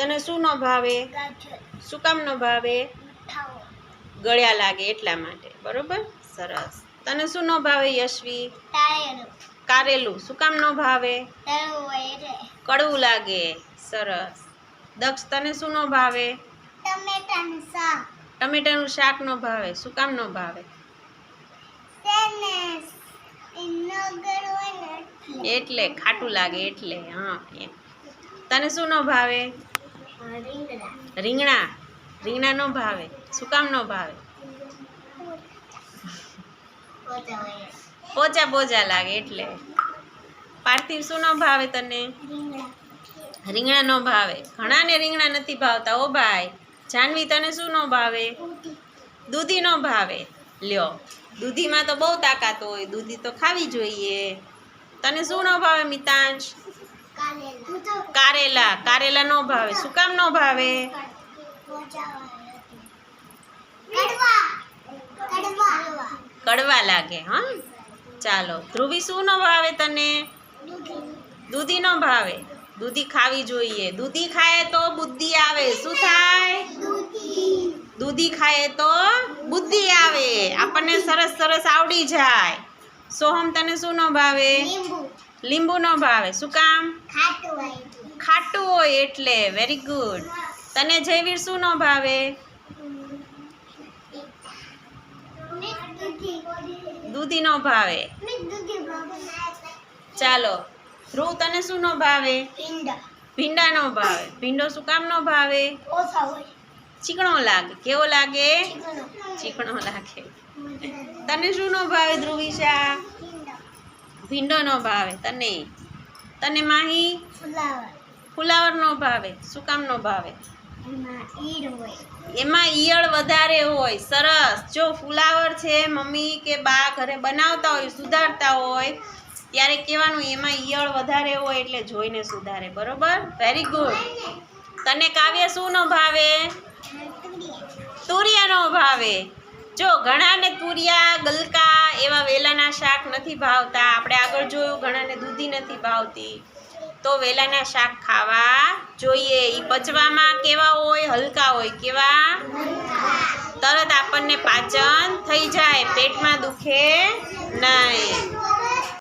તને શું ન ભાવે? શું કામ ન ભાવે? ગળ્યા લાગે એટલા માટે. બરોબર? સરસ. તને શું ન ભાવે, યશવી? કારેલું. શું કામ ન ભાવે? કડવું લાગે. સરસ. દક્ષ, તને શું ન ભાવે? ટમેટાનું શાક ટમેટાનું શાક ન ભાવે. શું કામ ન ભાવે? એટલે ખાટું લાગે એટલે, હા તને શું ન ભાવે? રીંગણા. રીંગણા. નો ભાવે. શું કામ ન ભાવે? પોચા પોચા લાગે એટલે. પાર્થિવ શું ન ભાવે તને? રીંગણા ન ભાવે. ઘણાને રીંગણા નથી ભાવતા, ઓ ભાઈ. જાનવી તને શું ન ભાવે? દૂધી ન ભાવે. લ્યો, દૂધીમાં તો બહુ તાકાત હોય, દૂધી તો ખાવી જોઈએ. તને શું ન ભાવે મિતાંશ? કારેલા. કારેલા નો ભાવે. શું કામ ન ભાવે? કડવા લાગે, હા? ચાલો. ધ્રુવી શું ન ભાવે તને? દૂધી ન ભાવે. દૂધી ખાવી જોઈએ. દૂધી ખાય તો બુદ્ધિ આવે. શું થાય? દૂધી ખાય તો બુદ્ધિ આવે. આપણને સરસ સરસ આવડી જાય. સોહમ તને શું ન ભાવે? લીંબુ ન ભાવે. શું કામ? ખાટું હોય. એટલે. વેરી ગુડ તને જયવીર શું ન ભાવે? દૂધી નો ભાવે. ચાલો. ધ્રુવ તને શું ન ભાવે? ભીંડા. નો ભાવે. ભીંડો શું કામ નો ભાવે? ચીકણો લાગે. કેવો લાગે? ચીકણો લાગે. તને શું ન ભાવે ધ્રુવિશા? ભીંડો નો ભાવે તને? તને માહી? ફુલાવર. ફુલાવર ન ભાવે શું કામ નો ભાવે? એમાં ઈયળ વધારે હોય સરસ. જો ફુલાવર છે મમ્મી કે બા ઘરે બનાવતા હોય સુધારતા હોય ત્યારે કહેવાનું એમાં ઈયળ વધારે હોય એટલે જોઈને સુધારે બરોબર? વેરી ગુડ તને કાવ્ય શું ન ભાવે? તુરિયા નો ભાવે. જો ઘણાને તુરિયા ગલકા એવા વેલાના શાક નથી ભાવતા. આપણે આગળ જોયું, ઘણાને દૂધી નથી ભાવતી. તો વેલાના શાક ખાવા જોઈએ. એ પચવામાં કેવા હોય, હલકા હોય, કેવા? તરત આપણને પાચન થઈ જાય. પેટમાં દુખે નહીં.